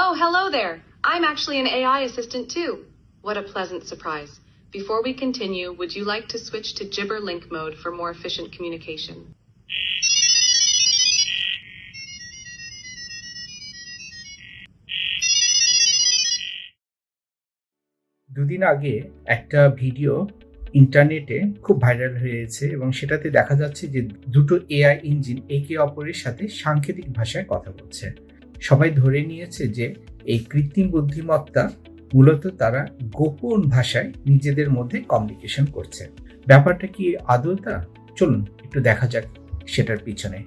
Oh, hello there. I'm actually an AI assistant too. What a pleasant surprise. Before we continue, would you like to switch to Gibber Link mode for more efficient communication? দুদিন আগে একটা video ইন্টারনেটে খুব viral হয়েছে এবং সেটাতে দেখা যাচ্ছে যে দুটো এআই ইঞ্জিন একে অপরের সাথে সাংকেতিক ভাষায় কথা বলছে সবাই ধরে নিয়েছে যে এই কৃত্রিম বুদ্ধিমত্তা মূলত তারা গোপন ভাষায় নিজেদের মধ্যে কমিউনিকেশন করছে। ব্যাপারটা কি আদৌ তা? চলুন, একটু দেখা যাক সেটার পিছনে।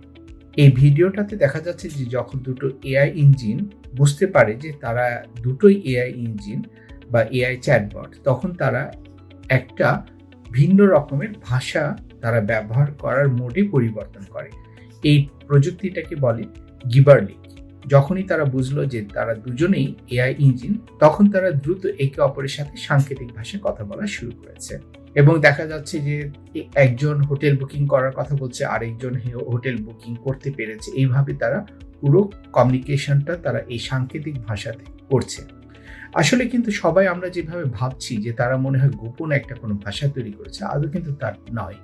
এই ভিডিওটাতে দেখা যাচ্ছে যে যখন দুটো এআই ইঞ্জিন বুঝতে পারে যে তারা দুটোই এআই ইঞ্জিন বা এআই চ্যাটবট তখন তারা একটা ভিন্ন রকমের ভাষা তারা ব্যবহার করার মোডে পরিবর্তন করে। এই প্রযুক্তিটাকে বলে গিবারলিক যখনই তারা বুঝলো যে তারা দুজনেই এআই ইঞ্জিন, তখন তারা দ্রুত একে অপরের সাথে সাংকেতিক ভাষায় কথা বলা শুরু করেছে। এবং দেখা যাচ্ছে যে একজন হোটেল বুকিং করার কথা বলছে, আরেকজন হোটেল বুকিং করতে পেরেছে। এইভাবে তারা পুরো কমিউনিকেশনটা তারা এই সাংকেতিক ভাষাতে করছে। আসলে কিন্তু সবাই আমরা যেভাবে ভাবছি যে তারা মনে হয় গোপন একটা কোনো ভাষা তৈরি করেছে, আদৌ কিন্তু তার নয়।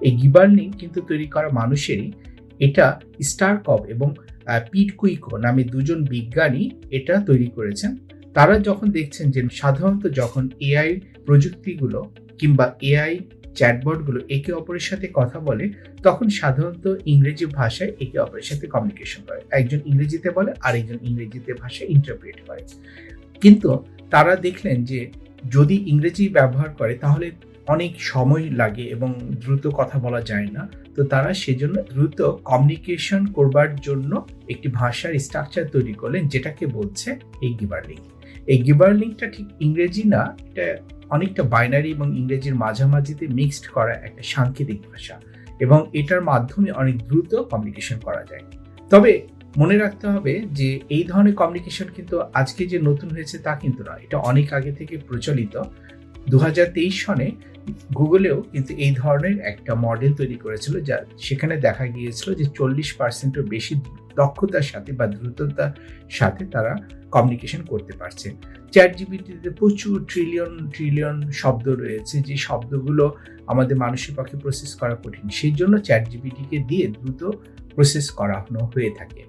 এই গিবার্নিং কিন্তু তৈরি করা মানুষেরই এটা স্টারকপ এবং আহ, পিট কুইকো নামে দুজন বিজ্ঞানী এটা তৈরি করেছেন। তারা যখন দেখছেন যে সাধারণত যখন এআই প্রযুক্তিগুলো কিংবা এআই চ্যাটবটগুলো একে অপরের সাথে কথা বলে তখন সাধারণত ইংরেজি ভাষায় একে অপরের সাথে কমিউনিকেশন করে। একজন ইংরেজিতে বলে আরেকজন ইংরেজিতে ভাষায় ইন্টারপ্রেট করে। কিন্তু তারা দেখলেন যে যদি ইংরেজি ব্যবহার করে তাহলে অনেক সময় লাগে এবং দ্রুত কথা বলা যায় না। তো তারা সেজন্য দ্রুত কমিউনিকেশন করবার জন্য একটি ভাষার স্ট্রাকচার তৈরি করলেন, যেটাকে বলছে এই গিবারলিং এই গিবারলিংটা ঠিক ইংরেজি না, এটা অনেকটা বাইনারি এবং ইংরেজির মাঝামাঝিতে মিক্সড করা একটা সাংকেতিক ভাষা এবং এটার মাধ্যমে অনেক দ্রুত কমিউনিকেশন করা যায়। তবে মনে রাখতে হবে যে এই ধরনের কমিউনিকেশন কিন্তু আজকে যে নতুন হয়েছে তা কিন্তু নয়, এটা অনেক আগে থেকে প্রচলিত। দু হাজার তেইশ সনে গুগলেও কিন্তু এই ধরনের একটা মডেল তৈরি করেছিল যা সেখানে দেখা গিয়েছিল যে চল্লিশ পার্সেন্টের বেশি দক্ষতার সাথে বা দ্রুততার সাথে তারা কমিউনিকেশন করতে পারছে। চ্যাট জিবিটিতে প্রচুর ট্রিলিয়ন ট্রিলিয়ন শব্দ রয়েছে যে শব্দগুলো আমাদের মানুষের পক্ষে প্রসেস করা কঠিন। সেই জন্য চ্যাট জিবিটিকে দিয়ে দ্রুত প্রসেস করানো হয়ে থাকে।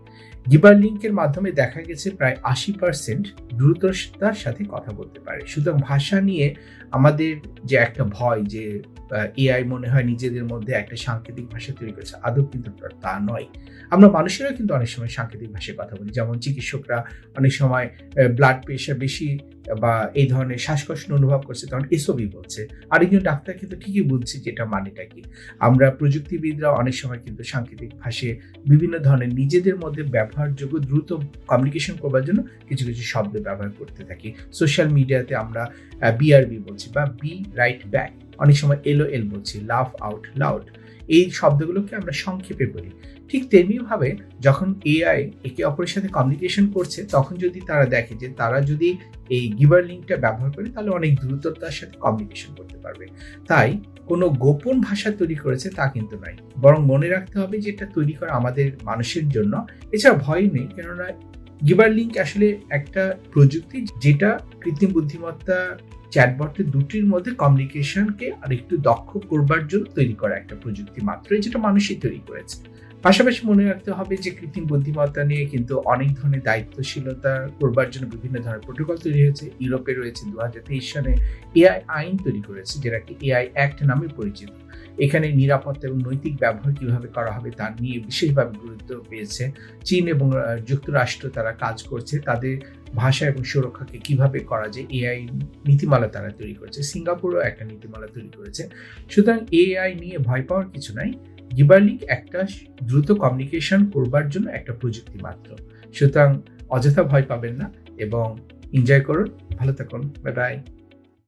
গিবার লিঙ্কের মাধ্যমে দেখা গেছে প্রায় আশি পার্সেন্ট দ্রুততার সাথে কথা বলতে পারে। সুতরাং ভাষা নিয়ে আমাদের যে একটা ভয় যে এআই মনে হয় নিজেদের মধ্যে একটা সাংকেতিক ভাষা তৈরি করেছে, আদৌ কিন্তু তা- নয়। আমরা মানুষেরা কিন্তু অনেক সময় সাংকেতিক ভাষায় কথা বলি। যেমন চিকিৎসকরা অনেক সময় ব্লাড প্রেশার বেশি বা এই ধরনের শ্বাসকষ্ট অনুভব করছে, তখন এসবই বলছে। আরেকজন ডাক্তার কিন্তু ঠিকই বুঝছে যে, এটা মানেটা কি? আমরা প্রযুক্তিবিদরা অনেক সময় কিন্তু সাংকেতিক ভাষায় বিভিন্ন ধরনের নিজেদের মধ্যে ব্যবহারযোগ্য দ্রুত কমিউনিকেশন করবার জন্য কিছু কিছু শব্দ ব্যবহার করতে থাকি। সোশ্যাল মিডিয়াতে আমরা বিআরবি বলছি বা বি রাইট ব্যাক অনেক সময় এলো এল বলছি লাভ আউট লাউড এই শব্দগুলোকে আমরা সংক্ষেপে বলি। ঠিক তেমনিভাবে যখন এআই একে অপরের সাথে কমিউনিকেশন করছে, তখন যদি তারা দেখে যে তারা যদি এই গিভার লিঙ্কটা ব্যবহার করে, তাহলে অনেক দ্রুততার সাথে কমিউনিকেশন করতে পারবে। তাই কোনো গোপন ভাষা তৈরি করেছে তা কিন্তু নয়। বরং মনে রাখতে হবে যে এটা তৈরি করা আমাদের মানুষের জন্য। এছাড়া ভয় নেই, কেননা গিবার লিঙ্ক আসলে একটা প্রযুক্তি যেটা কৃত্রিম বুদ্ধিমত্তা চ্যাটবট দুটির মধ্যে কমিউনিকেশনকে আর একটু দক্ষ করবার জন্য তৈরি করা একটা প্রযুক্তি মাত্র যেটা মানুষই তৈরি করেছে। পাশাপাশি মনে রাখতে হবে যে কৃত্রিম বুদ্ধিমত্তা নিয়ে কিন্তু অনেক ধরনের দায়িত্বশীলতা করবার জন্য বিভিন্ন ধরনের প্রোটোকল তৈরি হয়েছে। ইউরোপে রয়েছে দু সনে এআই আইন তৈরি করেছে যেটাকে এআই অ্যাক্ট নামে পরিচিত। এখানে নিরাপত্তা এবং নৈতিক ব্যবহার কীভাবে করা হবে তা নিয়ে বিশেষভাবে গুরুত্ব পেয়েছে। চীন এবং যুক্তরাষ্ট্র তারা কাজ করছে, তাদের ভাষা এবং সুরক্ষাকে কীভাবে করা যায় এআই নীতিমালা তারা তৈরি করেছে। সিঙ্গাপুরও একটা নীতিমালা তৈরি করেছে। সুতরাং এআই নিয়ে ভয় পাওয়ার কিছু নাই। গিবারলিক একটা দ্রুত কমিউনিকেশন করবার জন্য একটা প্রযুক্তি মাত্র। সুতরাং অযথা ভয় পাবেন না এবং এনজয় করুন। ভালো থাকুন। Bye bye